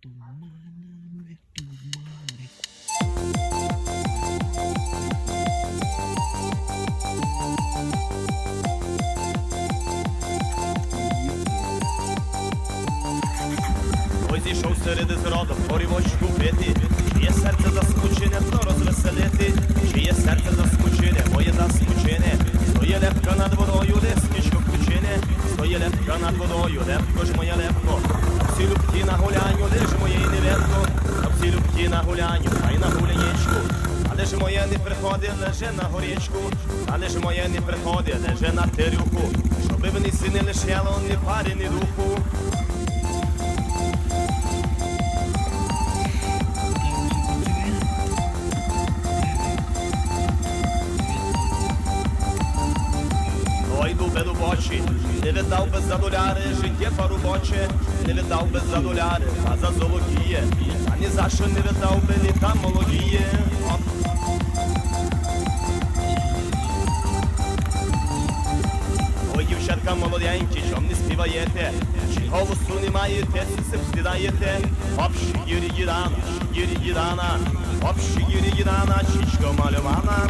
туманами, тумани. Ой зійшов серед зроду, горівочку пити, чиє серце заскучене, то розвеселити, чиє серце заскучене, моє заскучене, стоє лепка над водою, лескічко ключине, стоє лепка над водою, лепко ж моє лепко, всі любки на гуляню, любки на гуляню, а й на гулянічку. Але ж моє не приходить, леже на горічку, але ж моє не приходи, леже на терюху, щоби вони си не лишало, парі, ні духу. Ой, дубе дубочі, не віддав би за доляри, життя парубоче, не віддав би за доляри, а за золотіє, а ні за що не віддав би літа молодіє. Ой, дівчатка молоденькі, чом не співаєте, чи голосу не маєте, чи се встидаєте, Оп, шигірі гідана, шигірі гідана, оп, шигірі гідана, чічко мальована.